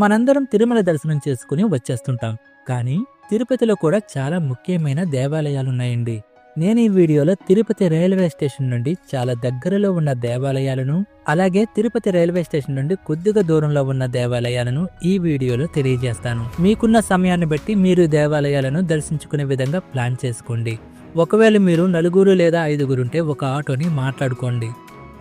మనందరం తిరుమల దర్శనం చేసుకుని వచ్చేస్తుంటాం. కానీ తిరుపతిలో కూడా చాలా ముఖ్యమైన దేవాలయాలున్నాయండి. నేను ఈ వీడియోలో తిరుపతి రైల్వే స్టేషన్ నుండి చాలా దగ్గరలో ఉన్న దేవాలయాలను అలాగే తిరుపతి రైల్వే స్టేషన్ నుండి కొద్దిగా దూరంలో ఉన్న దేవాలయాలను ఈ వీడియోలో తెలియజేస్తాను. మీకున్న సమయాన్ని బట్టి మీరు దేవాలయాలను దర్శించుకునే విధంగా ప్లాన్ చేసుకోండి. ఒకవేళ మీరు నలుగురు లేదా ఐదుగురు ఉంటే ఒక ఆటోని మాట్లాడుకోండి.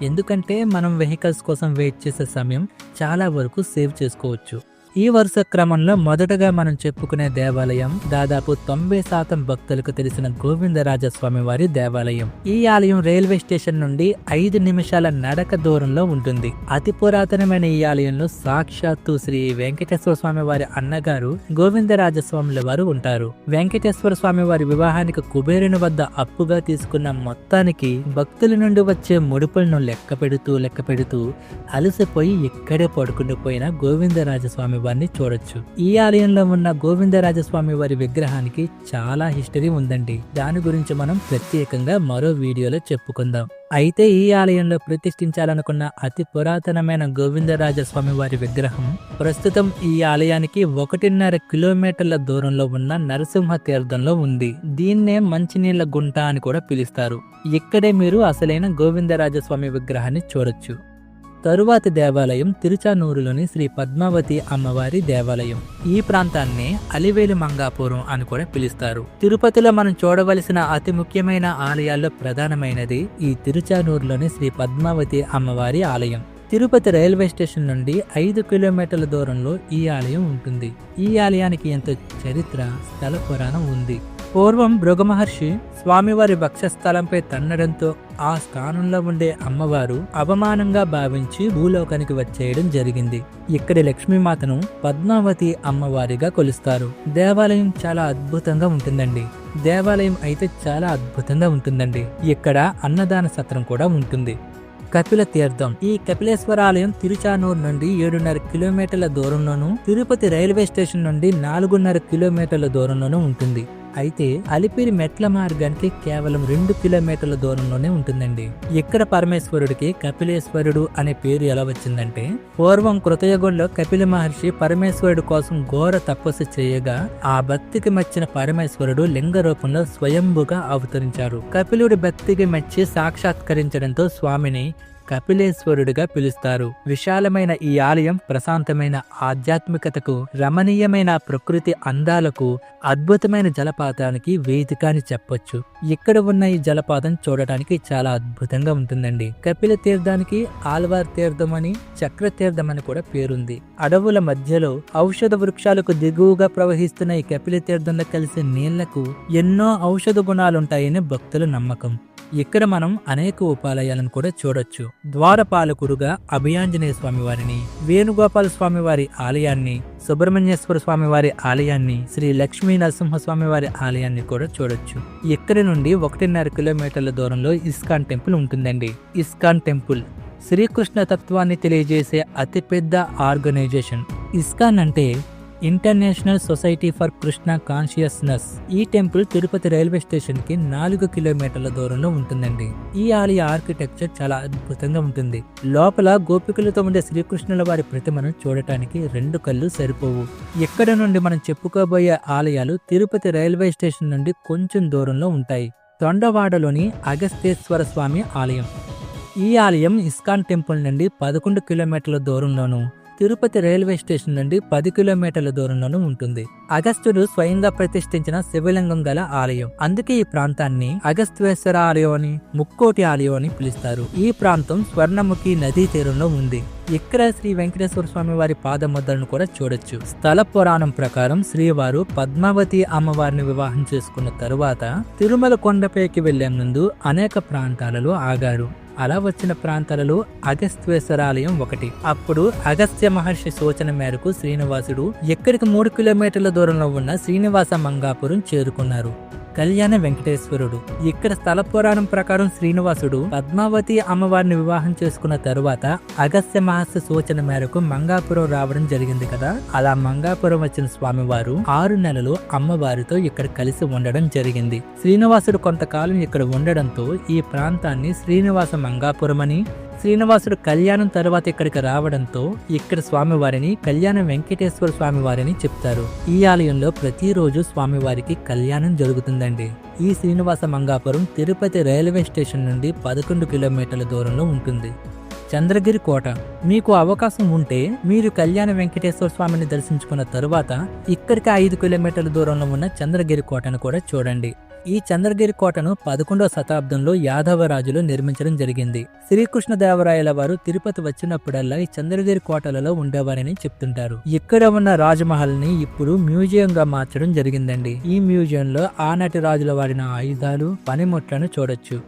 ఎందుకంటే మనం వెహికల్స్ కోసం వెయిట్ చేసే సమయం చాలా వరకు సేవ్ చేసుకోవచ్చు. ఈ వరుస క్రమంలో మొదటగా మనం చెప్పుకునే దేవాలయం దాదాపు తొంభై శాతం భక్తులకు తెలిసిన గోవిందరాజస్వామి వారి దేవాలయం. ఈ ఆలయం రైల్వే స్టేషన్ నుండి ఐదు నిమిషాల నడక దూరంలో ఉంటుంది. అతి పురాతనమైన ఈ ఆలయంలో సాక్షాత్తు శ్రీ వెంకటేశ్వర స్వామి వారి అన్నగారు గోవిందరాజస్వాముల వారు ఉంటారు. వెంకటేశ్వర స్వామి వారి వివాహానికి కుబేరుని వద్ద అప్పుగా తీసుకున్న మొత్తానికి భక్తుల నుండి వచ్చే ముడుపులను లెక్క పెడుతూ లెక్క పెడుతూ అలసిపోయి ఇక్కడే పడుకుండిపోయిన గోవిందరాజస్వామి వారిని చూడొచ్చు. ఈ ఆలయంలో ఉన్న గోవిందరాజస్వామి వారి విగ్రహానికి చాలా హిస్టరీ ఉందండి. దాని గురించి మనం ప్రత్యేకంగా మరో వీడియోలో చెప్పుకుందాం. అయితే ఈ ఆలయంలో ప్రతిష్ఠించాలనుకున్న అతి పురాతనమైన గోవిందరాజస్వామి వారి విగ్రహం ప్రస్తుతం ఈ ఆలయానికి ఒకటిన్నర కిలోమీటర్ల దూరంలో ఉన్న నరసింహ తీర్థంలో ఉంది. దీన్నే మంచినీళ్ళ గుంట అని కూడా పిలుస్తారు. ఇక్కడే మీరు అసలైన గోవిందరాజస్వామి విగ్రహాన్ని చూడొచ్చు. తరువాతి దేవాలయం తిరుచానూరులోని శ్రీ పద్మావతి అమ్మవారి దేవాలయం. ఈ ప్రాంతాన్ని అలివేలు మంగాపురం అని కూడా పిలుస్తారు. తిరుపతిలో మనం చూడవలసిన అతి ముఖ్యమైన ఆలయాల్లో ప్రధానమైనది ఈ తిరుచానూరులోని శ్రీ పద్మావతి అమ్మవారి ఆలయం. తిరుపతి రైల్వే స్టేషన్ నుండి ఐదు కిలోమీటర్ల దూరంలో ఈ ఆలయం ఉంటుంది. ఈ ఆలయానికి ఎంతో చరిత్ర స్థల పురాణం ఉంది. పూర్వం భృగమహర్షి స్వామివారి భక్షస్థలంపై తన్నడంతో ఆ స్థానంలో ఉండే అమ్మవారు అవమానంగా భావించి భూలోకానికి వచ్చేయడం జరిగింది. ఇక్కడి లక్ష్మీమాతను పద్మావతి అమ్మవారిగా కొలుస్తారు. దేవాలయం చాలా అద్భుతంగా ఉంటుందండి. దేవాలయం అయితే చాలా అద్భుతంగా ఉంటుందండి. ఇక్కడ అన్నదాన సత్రం కూడా ఉంటుంది. కపిల తీర్థం. ఈ కపిలేశ్వర ఆలయం తిరుచానూరు నుండి ఏడున్నర కిలోమీటర్ల దూరంలోను తిరుపతి రైల్వే స్టేషన్ నుండి నాలుగున్నర కిలోమీటర్ల దూరంలోనూ ఉంటుంది. అయితే అలిపిరి మెట్ల మార్గానికి కేవలం రెండు కిలోమీటర్ల దూరంలోనే ఉంటుందండి. ఇక్కడ పరమేశ్వరుడికి కపిలేశ్వరుడు అనే పేరు ఎలా వచ్చిందంటే పూర్వం కృతయుగంలో కపిల మహర్షి పరమేశ్వరుడు కోసం ఘోర తపస్సు చేయగా ఆ భక్తికి మెచ్చిన పరమేశ్వరుడు లింగ రూపంలో స్వయంభుగా అవతరించారు. కపిలుడి భక్తికి మెచ్చి సాక్షాత్కరించడంతో స్వామిని కపిలేశ్వరుడిగా పిలుస్తారు. విశాలమైన ఈ ఆలయం ప్రశాంతమైన ఆధ్యాత్మికతకు రమణీయమైన ప్రకృతి అందాలకు అద్భుతమైన జలపాతానికి వేదిక అని చెప్పొచ్చు. ఇక్కడ ఉన్న ఈ జలపాతం చూడటానికి చాలా అద్భుతంగా ఉంటుందండి. కపిల తీర్థానికి ఆల్వార్ తీర్థం అని చక్ర తీర్థం అని కూడా పేరుంది. అడవుల మధ్యలో ఔషధ వృక్షాలకు దిగువగా ప్రవహిస్తున్న ఈ కపిల తీర్థంలో కలిసే నీళ్ళకు ఎన్నో ఔషధ గుణాలుంటాయని భక్తుల నమ్మకం. ఇక్కడ మనం అనేక ఉపాలయాలను కూడా చూడొచ్చు. ద్వారపాలకుడుగా అభయాంజనేయ స్వామి వారిని వేణుగోపాల స్వామి వారి ఆలయాన్ని సుబ్రహ్మణ్యేశ్వర స్వామి వారి ఆలయాన్ని శ్రీ లక్ష్మీ నరసింహస్వామి వారి ఆలయాన్ని కూడా చూడొచ్చు. ఇక్కడి నుండి ఒకటిన్నర కిలోమీటర్ల దూరంలో ఇస్కాన్ టెంపుల్ ఉంటుందండి. ఇస్కాన్ టెంపుల్ శ్రీకృష్ణ తత్వాన్ని తెలియజేసే అతిపెద్ద ఆర్గనైజేషన్. ఇస్కాన్ అంటే international society for Krishna consciousness ఈ టెంపుల్ తిరుపతి రైల్వే స్టేషన్కి నాలుగు కిలోమీటర్ల దూరంలో ఉంటుందండి. ఈ ఆలయ ఆర్కిటెక్చర్ చాలా అద్భుతంగా ఉంటుంది. లోపల గోపికలతో ఉండే శ్రీకృష్ణుల వారి ప్రతిమను చూడటానికి రెండు కళ్ళు సరిపోవు. ఇక్కడ నుండి మనం చెప్పుకోబోయే ఆలయాలు తిరుపతి రైల్వే స్టేషన్ నుండి కొంచెం దూరంలో ఉంటాయి. తొండవాడలోని అగస్తేశ్వర స్వామి ఆలయం. ఈ ఆలయం ఇస్కాన్ టెంపుల్ నుండి పదకొండు కిలోమీటర్ల దూరంలోను తిరుపతి రైల్వే స్టేషన్ నుండి పది కిలోమీటర్ల దూరంలోనూ ఉంటుంది. అగస్త్యుడు స్వయంగా ప్రతిష్ఠించిన శివలింగం గల ఆలయం. అందుకే ఈ ప్రాంతాన్ని అగస్త్యేశ్వర ఆలయం అని ముక్కోటి ఆలయం అని పిలుస్తారు. ఈ ప్రాంతం స్వర్ణముఖి నదీ తీరంలో ఉంది. ఇక్కడ శ్రీ వెంకటేశ్వర స్వామి వారి పాదముద్రను కూడా చూడొచ్చు. స్థల పురాణం ప్రకారం శ్రీవారు పద్మావతి అమ్మవారిని వివాహం చేసుకున్న తరువాత తిరుమల కొండపైకి వెళ్ళే ముందు అనేక ప్రాంతాలలో ఆగారు అలా వచ్చిన ప్రాంతాలలో అగస్త్యేశ్వరాలయం ఒకటి. అప్పుడు అగస్త్య మహర్షి సూచన మేరకు శ్రీనివాసుడు ఎక్కడికి మూడు కిలోమీటర్ల దూరంలో ఉన్న శ్రీనివాస మంగాపురం చేరుకున్నారు. కళ్యాణ వెంకటేశ్వరుడు. ఇక్కడ స్థల పురాణం ప్రకారం శ్రీనివాసుడు పద్మావతి అమ్మవారిని వివాహం చేసుకున్న తరువాత అగస్త్య మహర్షి సూచన మేరకు మంగాపురం రావడం జరిగింది కదా? అలా మంగాపురం వచ్చిన స్వామివారు ఆరు నెలలు అమ్మవారితో ఇక్కడ కలిసి ఉండడం జరిగింది. శ్రీనివాసుడు కొంతకాలం ఇక్కడ ఉండడంతో ఈ ప్రాంతాన్ని శ్రీనివాస మంగాపురం అని శ్రీనివాసుడు కళ్యాణం తర్వాత ఇక్కడికి రావడంతో ఇక్కడ స్వామివారిని కళ్యాణ వెంకటేశ్వర స్వామివారిని చెప్తారు. ఈ ఆలయంలో ప్రతిరోజు స్వామివారికి కళ్యాణం జరుగుతుందండి. ఈ శ్రీనివాస మంగాపురం తిరుపతి రైల్వే స్టేషన్ నుండి పదకొండు కిలోమీటర్ల దూరంలో ఉంటుంది. చంద్రగిరి కోట. మీకు అవకాశం ఉంటే మీరు కళ్యాణ వెంకటేశ్వర స్వామిని దర్శించుకున్న తరువాత ఇక్కడికి ఐదు కిలోమీటర్ల దూరంలో ఉన్న చంద్రగిరి కోటను కూడా చూడండి. ఈ చంద్రగిరి కోటను పదకొండవ శతాబ్దంలో యాదవ రాజులు నిర్మించడం జరిగింది. శ్రీకృష్ణదేవరాయల వారు తిరుపతి వచ్చినప్పుడల్లా ఈ చంద్రగిరి కోటలలో ఉండేవారని చెప్తుంటారు. ఇక్కడ ఉన్న రాజమహల్ని ఇప్పుడు మ్యూజియం గా మార్చడం జరిగిందండి. ఈ మ్యూజియం లో ఆనాటి రాజుల వాడిన ఆయుధాలు పనిముట్లను చూడొచ్చు.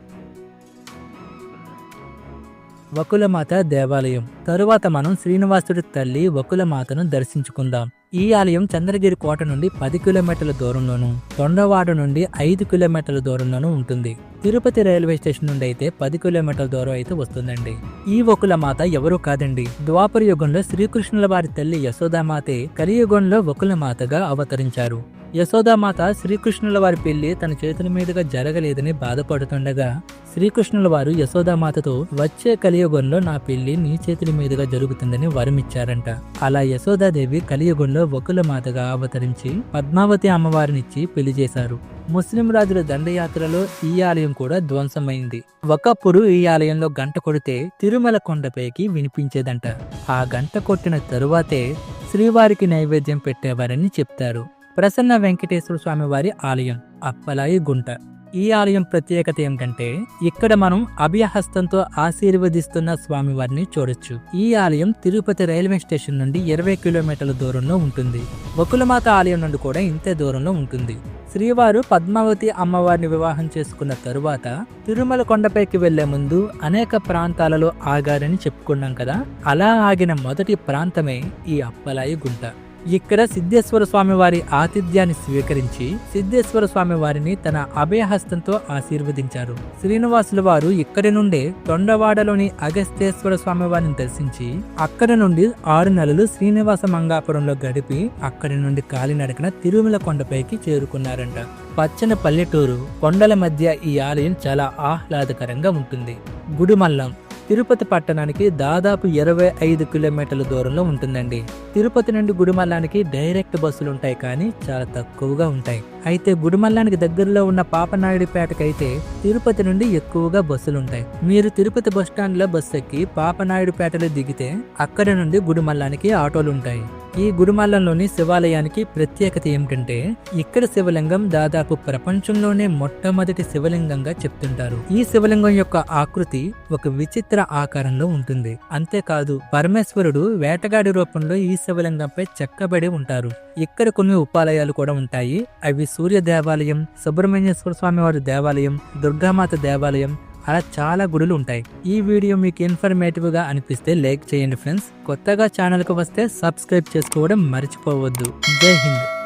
వకులమాత దేవాలయం. తరువాత మనం శ్రీనివాసుడి తల్లి వకులమాతను దర్శించుకుందాం. ఈ ఆలయం చంద్రగిరి కోట నుండి పది కిలోమీటర్ల దూరంలోనూ తొండవాడ నుండి ఐదు కిలోమీటర్ల దూరంలోనూ ఉంటుంది. తిరుపతి రైల్వే స్టేషన్ నుండి అయితే పది కిలోమీటర్ల దూరం అయితే వస్తుందండి. ఈ వకులమాత ఎవరూ కాదండి. ద్వాపర యుగంలో శ్రీకృష్ణుల వారి తల్లి యశోదామాతే కలియుగంలో వకులమాతగా అవతరించారు. యశోదామాత శ్రీకృష్ణుల వారి పెళ్ళి తన చేతుల మీదుగా జరగలేదని బాధపడుతుండగా శ్రీకృష్ణుల వారు యశోదామాతతో వచ్చే కలియుగంలో నా పెళ్ళి నీ చేతుల మీదుగా జరుగుతుందని వరమిచ్చారంట అలా యశోదాదేవి కలియుగంలో వకుల మాతగా అవతరించి పద్మావతి అమ్మవారినిచ్చి పెళ్ళి చేశారు. ముస్లిం రాజుల దండయాత్రలో ఈ ఆలయం కూడా ధ్వంసమైంది. ఒకప్పుడు ఈ ఆలయంలో గంట కొడితే తిరుమల కొండపైకి వినిపించేదంట. ఆ గంట కొట్టిన తరువాతే శ్రీవారికి నైవేద్యం పెట్టేవారని చెప్తారు. ప్రసన్న వెంకటేశ్వర స్వామి వారి ఆలయం అప్పలాయి గుంట. ఈ ఆలయం ప్రత్యేకత ఏమిటంటే ఇక్కడ మనం అభయహస్తంతో ఆశీర్వదిస్తున్న స్వామివారిని చూడొచ్చు. ఈ ఆలయం తిరుపతి రైల్వే స్టేషన్ నుండి ఇరవై కిలోమీటర్ల దూరంలో ఉంటుంది. వకులమాత ఆలయం నుండి కూడా ఇంతే దూరంలో ఉంటుంది. శ్రీవారు పద్మావతి అమ్మవారిని వివాహం చేసుకున్న తరువాత తిరుమల కొండపైకి వెళ్ళే ముందు అనేక ప్రాంతాలలో ఆగారని చెప్పుకున్నాం కదా? అలా ఆగిన మొదటి ప్రాంతమే ఈ అప్పలాయి గుంట. ఇక్కడ సిద్ధేశ్వర స్వామి వారి ఆతిథ్యాన్ని స్వీకరించి సిద్ధేశ్వర స్వామి వారిని తన అభయహస్తంతో ఆశీర్వదించారు. శ్రీనివాసుల వారు ఇక్కడి నుండే తొండవాడలోని అగస్తేశ్వర స్వామి వారిని దర్శించి అక్కడి నుండి ఆరు నెలలు శ్రీనివాస మంగాపురంలో గడిపి అక్కడి నుండి కాలినడకన తిరుమల కొండపైకి చేరుకున్నారంట. పచ్చని పల్లెటూరు కొండల మధ్య ఈ ఆలయం చాలా ఆహ్లాదకరంగా ఉంటుంది. గుడిమల్లం తిరుపతి పట్టణానికి దాదాపు ఇరవై ఐదు కిలోమీటర్ల దూరంలో ఉంటుందండి. తిరుపతి నుండి గుడిమల్లానికి డైరెక్ట్ బస్సులు ఉంటాయి కానీ చాలా తక్కువగా ఉంటాయి. అయితే గుడిమల్లానికి దగ్గరలో ఉన్న పాపనాయుడుపేటకైతే తిరుపతి నుండి ఎక్కువగా బస్సులు ఉంటాయి. మీరు తిరుపతి బస్లో బస్సు ఎక్కి పాపనాయుడుపేటలో దిగితే అక్కడి నుండి గుడిమల్లానికి ఆటోలు ఉంటాయి. ఈ గుడిమల్లంలోని శివాలయానికి ప్రత్యేకత ఏమిటంటే ఇక్కడ శివలింగం దాదాపు ప్రపంచంలోనే మొట్టమొదటి శివలింగంగా చెప్తుంటారు. ఈ శివలింగం యొక్క ఆకృతి ఒక విచిత్ర ఆకారంలో ఉంటుంది. అంతేకాదు పరమేశ్వరుడు వేటగాడి రూపంలో ఈ శివలింగంపై చెక్కబడి ఉంటారు. ఇక్కడ కొన్ని ఉపాలయాలు కూడా ఉంటాయి. అవి సూర్య దేవాలయం సుబ్రహ్మణ్యేశ్వర స్వామి వారి దేవాలయం దుర్గామాత దేవాలయం అలా చాలా గుడులు ఉంటాయి. ఈ వీడియో మీకు ఇన్ఫర్మేటివ్గా అనిపిస్తే లైక్ చేయండి ఫ్రెండ్స్. కొత్తగా ఛానల్కి వస్తే సబ్స్క్రైబ్ చేసుకోవడం మర్చిపోవద్దు. జై హింద్.